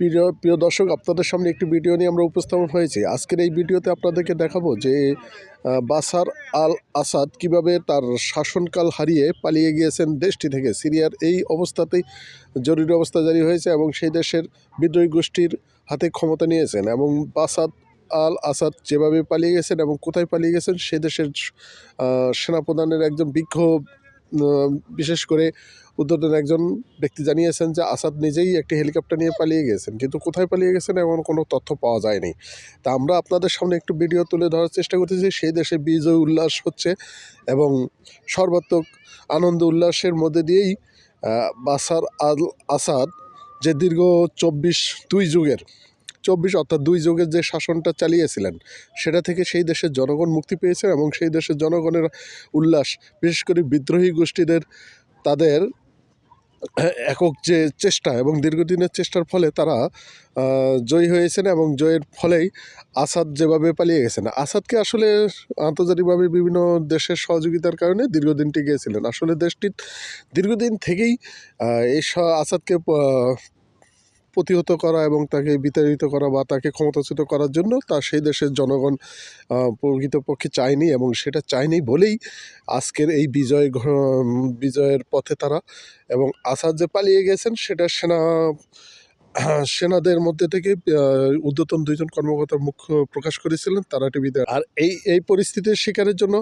প্রিয় প্রিয় দর্শক, আপনাদের সামনে একটি ভিডিও নিয়ে আমরা উপস্থাপন হয়েছি। আজকের এই ভিডিওতে আপনাদেরকে দেখাবো যে বাসার আল আসাদ কীভাবে তার শাসনকাল হারিয়ে পালিয়ে গিয়েছেন দেশটি থেকে। সিরিয়ার এই অবস্থাতেই জরুরি অবস্থা জারি হয়েছে এবং সেই দেশের বিদ্রোহী গোষ্ঠীর হাতে ক্ষমতা নিয়েছেন এবং বাসাদ আল আসাদ যেভাবে পালিয়ে গেছেন এবং কোথায় পালিয়ে গেছেন, সে দেশের সেনাপ্রধানের একজন বিক্ষোভ বিশেষ করে উদ্বোধন একজন ব্যক্তি জানিয়েছেন যে আসাদ নিজেই একটি হেলিকপ্টার নিয়ে পালিয়ে গেছেন, কিন্তু কোথায় পালিয়ে গেছেন এমন কোনো তথ্য পাওয়া যায়নি। তা আমরা আপনাদের সামনে একটু ভিডিও তুলে ধরার চেষ্টা করতেছি, সেই দেশে বিজয় উল্লাস হচ্ছে এবং সর্বাত্মক আনন্দ উল্লাসের মধ্যে দিয়েই বাসার আল আসাদ যে দীর্ঘ চব্বিশ দুই যুগের চব্বিশ অর্থাৎ দুই যুগের যে শাসনটা চালিয়েছিলেন, সেটা থেকে সেই দেশের জনগণ মুক্তি পেয়েছে এবং সেই দেশের জনগণের উল্লাস, বিশেষ করে বিদ্রোহী গোষ্ঠীদের তাদের একক যে চেষ্টা এবং দীর্ঘদিনের চেষ্টার ফলে তারা জয়ী হয়েছেন এবং জয়ের ফলেই আসাদ যেভাবে পালিয়ে গেছেন। আসাদকে আসলে আন্তর্জাতিকভাবে বিভিন্ন দেশের সহযোগিতার কারণে দীর্ঘদিন টিকিয়েছিলেন আসলে দেশটির দীর্ঘদিন থেকেই এই আসাদকে প্রতিহত করা এবং তাকে বিতাড়িত করা বা তাকে ক্ষমতাচ্যুত করার জন্য তা সেই দেশের জনগণ প্রকৃতপক্ষে চায়নি এবং সেটা চায়নি বলেই আজকের এই বিজয় বিজয়ের পথে তারা এবং আসাদ যে পালিয়ে গেছেন সেটা সেনা সেনাদের মধ্যে থেকে উদ্যতন দুইজন কর্মকর্তার মুখ প্রকাশ করেছিলেন তারা টিভিতে আর এই এই পরিস্থিতির শিকারের জন্য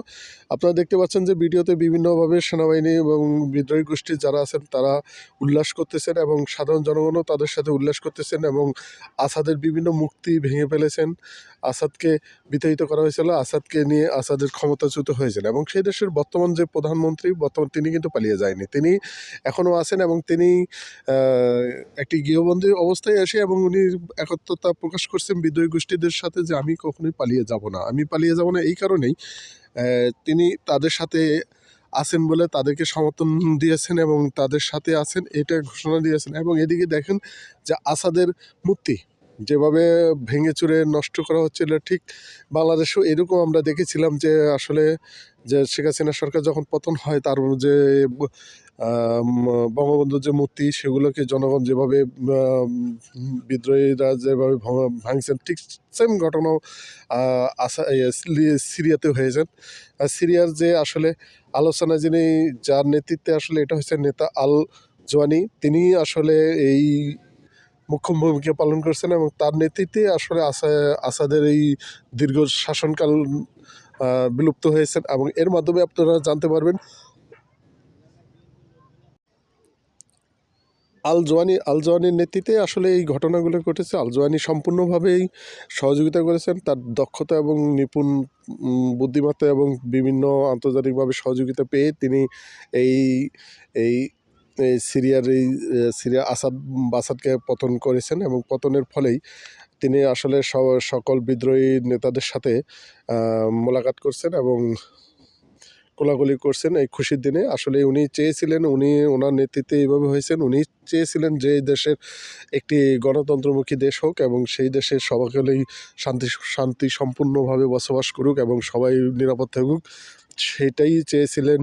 আপনারা দেখতে পাচ্ছেন যে ভিডিওতে বিভিন্নভাবে সেনাবাহিনী এবং বিদ্রোহী গোষ্ঠীর যারা আছেন তারা উল্লাস করতেছেন এবং সাধারণ জনগণও তাদের সাথে উল্লাস করতেছেন এবং আসাদের বিভিন্ন মুক্তি ভেঙে ফেলেছেন। আসাদকে বিতাড়িত করা হয়েছিল, আসাদকে নিয়ে আসাদের ক্ষমতাচ্যুত হয়েছিল এবং সেই দেশের বর্তমান যে প্রধানমন্ত্রী, বর্তমান তিনি কিন্তু পালিয়ে যায়নি। তিনি এখনও আছেন এবং তিনি একটি গৃহবন্দী অবস্থায় এসে এবং উনি একত্রতা প্রকাশ করছেন বিদ্রোহী গোষ্ঠীদের সাথে যে আমি কখনোই পালিয়ে যাব না। আমি পালিয়ে যাব না এই কারণেই তিনি তাদের সাথে আছেন বলে তাদেরকে সমর্থন দিয়েছেন এবং তাদের সাথে আছেন, এটা ঘোষণা দিয়েছেন। এবং এদিকে দেখেন যে আসাদের মূর্তি যেভাবে ভেঙে চুরে নষ্ট করা হচ্ছিল ঠিক বাংলাদেশেও এরকম আমরা দেখেছিলাম যে আসলে যে শেখ হাসিনা সরকার যখন পতন হয়, তার যে বঙ্গবন্ধুর যে মূর্তি, সেগুলোকে জনগণ যেভাবে বিদ্রোহীরা যেভাবে ভাঙছেন, ঠিক সেম ঘটনাও সিরিয়াতে হয়েছেন। সিরিয়ার যে আসলে আলোচনা, যিনি যার নেতৃত্বে আসলে এটা হচ্ছে নেতা আল জোয়ানি, তিনি আসলে এই মুখ্য ভূমিকা পালন করছেন এবং তার নেতৃত্বে আসলে আসা, আসাদের এই দীর্ঘ শাসনকাল বিলুপ্ত হয়েছেন। এবং এর মাধ্যমে আপনারা জানতে পারবেন আল জোয়ানি আল জোয়ানির নেতৃত্বে আসলে এই ঘটনাগুলো ঘটেছে। আল জোয়ানি সম্পূর্ণভাবেই সহযোগিতা করেছেন। তার দক্ষতা এবং নিপুণ বুদ্ধিমত্তা এবং বিভিন্ন আন্তর্জাতিকভাবে সহযোগিতা পেয়ে তিনি এই এই সিরিয়ার এই সিরিয়া আসাদ বাসাদকে পতন করেছেন এবং পতনের ফলেই তিনি আসলে সকল বিদ্রোহী নেতাদের সাথে মোলাকাত করছেন এবং কোলাকুলি করছেন এই খুশির দিনে। আসলে উনি চেয়েছিলেন, উনি ওনার নেতৃত্বে এইভাবে হয়েছেন, উনি চেয়েছিলেন যে দেশের একটি গণতন্ত্রমুখী দেশ হোক এবং সেই দেশের সবাইকেই শান্তি শান্তি সম্পূর্ণভাবে বসবাস করুক এবং সবাই নিরাপদ থাকুক, সেটাই চেয়েছিলেন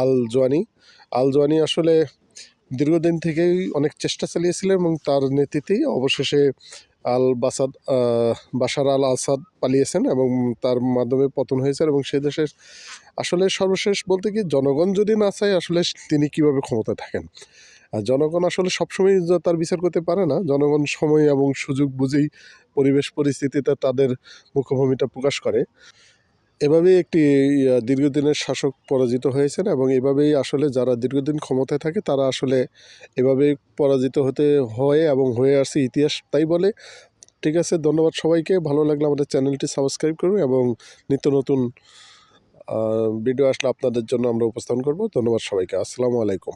আল জোয়ানি আল জোয়ানি আসলে দীর্ঘদিন থেকেই অনেক চেষ্টা চালিয়েছিলেন এবং তার নেতৃত্বেই অবশেষে আল বাসাদ বাসার আল আসাদ পালিয়েছেন এবং তার মাধ্যমে পতন হয়েছে এবং সেই দেশের আসলে সর্বশেষ বলতে কি, জনগণ যদি না চায় আসলে তিনি কীভাবে ক্ষমতায় থাকেন? আর জনগণ আসলে সবসময় তার বিচার করতে পারে না, জনগণ সময় এবং সুযোগ বুঝেই পরিবেশ, পরিস্থিতিতে তাদের মুখ্যভূমিটা প্রকাশ করে। এভাবেই একটি দীর্ঘদিনের শাসক পরাজিত হয়েছেন এবং এভাবেই আসলে যারা দীর্ঘদিন ক্ষমতায় থাকে তারা আসলে এভাবেই পরাজিত হতে, হয় এবং হয়ে আসছে ইতিহাস তাই বলে। ঠিক আছে, ধন্যবাদ সবাইকে। ভালো লাগলে আমাদের চ্যানেলটি সাবস্ক্রাইব করুন এবং নিত্য নতুন ভিডিও আসলে আপনাদের জন্য আমরা উপস্থাপন করব। ধন্যবাদ সবাইকে। আসসালামু আলাইকুম।